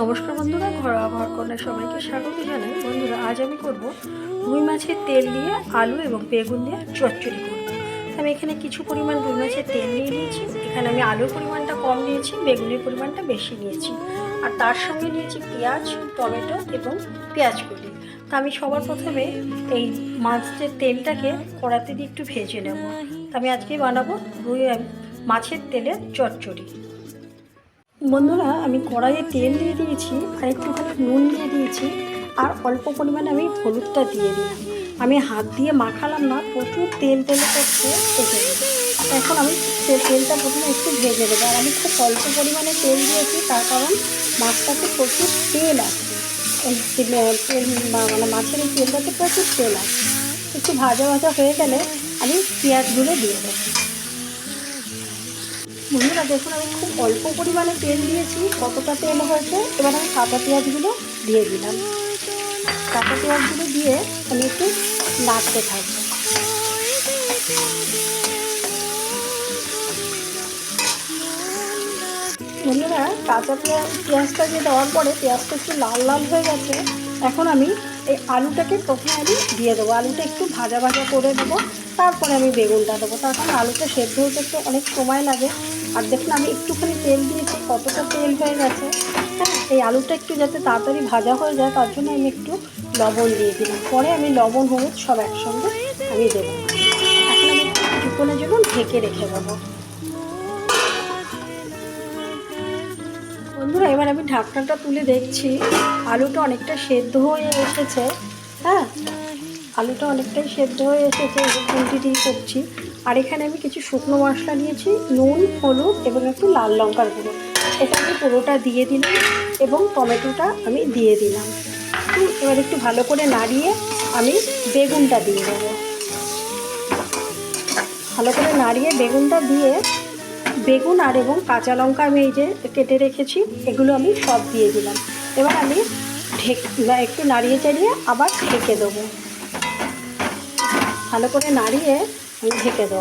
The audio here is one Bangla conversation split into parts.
নমস্কার বন্ধুরা, ঘরোয়া ঘর কন্যা সবাইকে স্বাগত জানাই। বন্ধুরা, আজ আমি করব রুই মাছের তেল দিয়ে আলু এবং বেগুন দিয়ে চচ্চড়ি করব। আমি এখানে কিছু পরিমাণ রুই মাছের তেল নিয়ে নিয়েছি। এখানে আমি আলুর পরিমাণটা কম নিয়েছি, বেগুনের পরিমাণটা বেশি নিয়েছি। আর তার সঙ্গে নিয়েছি পেঁয়াজ, টমেটো এবং পেঁয়াজ কুলি তা আমি সবার প্রথমে এই মাছের তেলটাকে কড়াতে দিয়ে একটু ভেজে নেব। তা আমি আজকে বানাবো রুই, মাছের তেলের চচ্চড়ি। বন্ধুরা, আমি কড়াইয়ে তেল দিয়ে দিয়েছি আর একটুখানি নুন দিয়ে দিয়েছি আর অল্প পরিমাণে আমি হলুদটা দিয়ে দিলাম। আমি হাত দিয়ে মাখালাম না, প্রচুর তেল তেলে করছে এসে এখন আমি তেলটা প্রথমে একটু ভেজে দেবো আর আমি খুব অল্প পরিমাণে তেল দিয়েছি, তার কারণ মাছটাতে প্রচুর তেল আছে। তেল তেল মানে মাছের এই তেলটাতে প্রচুর তেল আছে। একটু ভাজা ভাজা হয়ে গেলে আমি পেঁয়াজগুলো দিয়ে দেবো। বন্ধুরা, দেখুন, আমি খুব অল্প পরিমাণে তেল দিয়েছি। কতটা তেল হয়েছে? এবার আমি কাঁচা পেঁয়াজগুলো দিয়ে দিলাম। কাঁচা পেঁয়াজগুলো দিয়ে আমি একটু নাড়তে থাকব। বন্ধুরা, কাঁচা পেঁয়াজ পেঁয়াজটা দিয়ে দেওয়ার পরে পেঁয়াজটা একটু লাল লাল হয়ে গেছে, এখন আমি এই আলুটাকে প্রথমে আমি দিয়ে দেবো। আলুটা একটু ভাজা ভাজা করে দেবো। তারপরে আমি বেগুনটা দেবো। তার কারণ আলুটা সেদ্ধ হতে একটু অনেক সময় লাগে। আর দেখুন, আমি একটুখানি তেল দিয়েছি, কতটা তেল হয়ে গেছে। হ্যাঁ এই আলুটা একটু যাতে তাড়াতাড়ি ভাজা হয়ে যায়, তার জন্য আমি একটু লবণ দিয়ে দিলাম। পরে আমি লবণ, হলুদ সব একসঙ্গে আমি দেবো। এখন আমি কিছুক্ষণের জন্য ঢেকে রেখে দেবো। বন্ধুরা, এবার আমি ঢাকনাটা তুলে দেখছি। আলুটা অনেকটা সেদ্ধ হয়ে এসেছে। হ্যাঁ আলুটা অনেকটাই সেদ্ধ হয়ে এসেছে কুলটি করছি। আর এখানে আমি কিছু শুকনো মশলা নিয়েছি, নুন, হলুদ এবং একটু লাল লঙ্কার গুঁড়ো। এটা আমি পুরোটা দিয়ে দিলাম এবং টমেটোটা আমি দিয়ে দিলাম। এবার একটু ভালো করে নাড়িয়ে আমি বেগুনটা দিয়ে দেবো। ভালো করে নাড়িয়ে বেগুনটা দিয়ে বেগুন আর এবং কাঁচা লঙ্কা আমি এই যে কেটে রেখেছি, এগুলো আমি সব দিয়ে দিলাম। এবার আমি ঢেক একটু নাড়িয়ে চাড়িয়ে আবার ঢেকে দেবো। ভালো করে নাড়িয়ে আমি ঢেকে দেবো।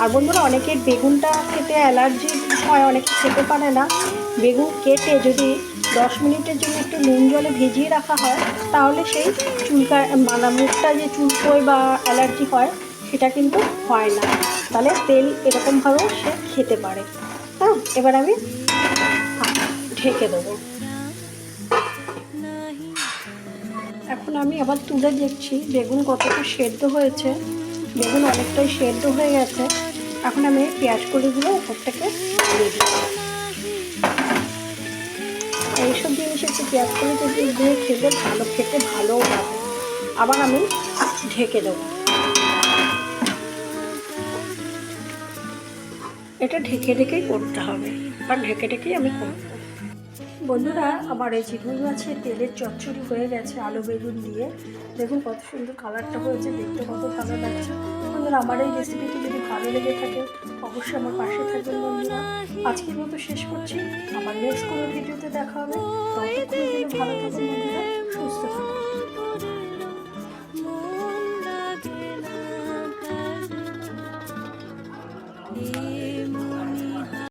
আর বন্ধুরা অনেকের বেগুনটা খেতে অ্যালার্জি হয়, অনেকে খেতে পারে না। বেগুন কেটে যদি দশ মিনিটের জন্য একটু নুন জলে ভিজিয়ে রাখা হয়, তাহলে সেই চুলকা মানে মুখটা যে চুলকোয় বা অ্যালার্জি হয়, সেটা কিন্তু হয় না। তাহলে তেল এরকমভাবেও সে খেতে পারে। হ্যাঁ এবার আমি ঢেকে দেবো। এখন আমি আবার তুলে দেখছি বেগুন কতটা সেদ্ধ হয়েছে। বেগুন অনেকটাই সেদ্ধ হয়ে গেছে। এখন আমি পেঁয়াজ কলিগুলো ওপর থেকে এইসব জিনিস একটু পেঁয়াজ কলি দিয়ে দিয়ে খেতে ভালো খেতে ভালো লাগে। আবার আমি ঢেকে দেবো। এটা ঢেকে ঢেকেই করতে হবে। আর ঢেকে ঢেকেই আমি করব। বন্ধুরা, আমার এই চিংড়ি মাছের তেলের চচ্চড়ি হয়ে গেছে আলু বেগুন দিয়ে। দেখুন কত সুন্দর কালারটা হয়েছে, দেখতে কত ভালো লাগছে। বন্ধুরা, আমার এই রেসিপিটি যদি ভালো লেগে থাকে, অবশ্যই আমার পাশে থাকবেন বন্ধুরা। আজকের মতো শেষ করছি। আমার নেক্সট কোনো ভিডিওতে দেখা হবে। ভালো থাকুন বন্ধুরা।